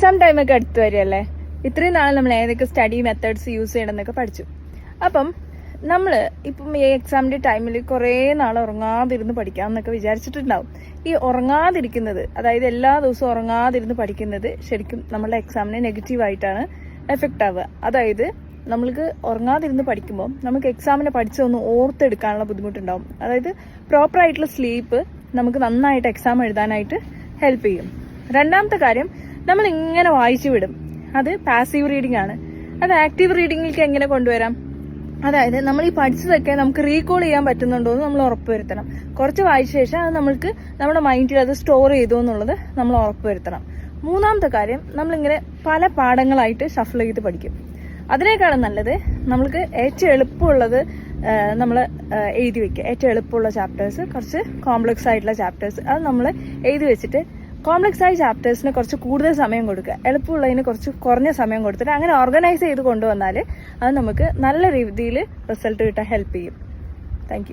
Exam ടൈമൊക്കെ അടുത്ത് വരികയല്ലേ? ഇത്രയും നാൾ നമ്മൾ ഏതൊക്കെ സ്റ്റഡി മെത്തേഡ്സ് യൂസ് ചെയ്യണമെന്നൊക്കെ പഠിച്ചു. അപ്പം നമ്മൾ ഇപ്പം ഈ എക്സാമിന്റെ ടൈമിൽ കുറേ നാൾ ഉറങ്ങാതിരുന്ന് പഠിക്കാമെന്നൊക്കെ വിചാരിച്ചിട്ടുണ്ടാവും. ഈ ഉറങ്ങാതിരിക്കുന്നത് അതായത് എല്ലാ ദിവസവും ഉറങ്ങാതിരുന്ന് പഠിക്കുന്നത് ശരിക്കും നമ്മളുടെ എക്സാമിനെ നെഗറ്റീവായിട്ടാണ് എഫക്റ്റ് ആവുക. അതായത് നമ്മൾക്ക് ഉറങ്ങാതിരുന്ന് പഠിക്കുമ്പോൾ നമുക്ക് എക്സാമിനെ പഠിച്ചൊന്ന് ഓർത്തെടുക്കാനുള്ള ബുദ്ധിമുട്ടുണ്ടാവും. അതായത് പ്രോപ്പറായിട്ടുള്ള സ്ലീപ്പ് നമുക്ക് നന്നായിട്ട് എക്സാം എഴുതാനായിട്ട് ഹെൽപ്പ് ചെയ്യും. രണ്ടാമത്തെ കാര്യം നമ്മൾ ഇങ്ങനെ വായിച്ചു വിടും. അത് പാസീവ് റീഡിംഗ് ആണ്. അത് ആക്റ്റീവ് റീഡിംഗിലേക്ക് എങ്ങനെ കൊണ്ടുവരാം? അതായത് നമ്മൾ ഈ പഠിച്ചതൊക്കെ നമുക്ക് റീകോൾ ചെയ്യാൻ പറ്റുന്നുണ്ടോ എന്ന് നമ്മൾ ഉറപ്പുവരുത്തണം കുറച്ച് വായിച്ച ശേഷം അത് നമ്മൾക്ക് നമ്മുടെ മൈൻഡിൽ അത് സ്റ്റോർ ചെയ്തു എന്നുള്ളത് നമ്മൾ ഉറപ്പുവരുത്തണം മൂന്നാമത്തെ കാര്യം നമ്മളിങ്ങനെ പല പാഠങ്ങളായിട്ട് ഷഫിൾ ചെയ്ത് പഠിക്കും. അതിനേക്കാളും നല്ലത് നമ്മൾക്ക് ഏറ്റവും എളുപ്പമുള്ളത് നമ്മൾ എഴുതി വെക്കുക. ഏറ്റവും എളുപ്പമുള്ള ചാപ്റ്റേഴ്സ് കുറച്ച് കോംപ്ലക്സ് ആയിട്ടുള്ള ചാപ്റ്റേഴ്സ് അത് നമ്മൾ എഴുതി വെച്ചിട്ട് കോംപ്ലക്സ് ആയ ചാപ്റ്റേഴ്സിന് കുറച്ച് കൂടുതൽ സമയം കൊടുക്കുക. എളുപ്പമുള്ളതിന് കുറച്ച് കുറഞ്ഞ സമയം കൊടുത്തിട്ട് അങ്ങനെ ഓർഗനൈസ് ചെയ്ത് കൊണ്ടുവന്നാൽ അത് നമുക്ക് നല്ല രീതിയിൽ റിസൾട്ട് കിട്ടാൻ ഹെൽപ്പ് ചെയ്യും. താങ്ക്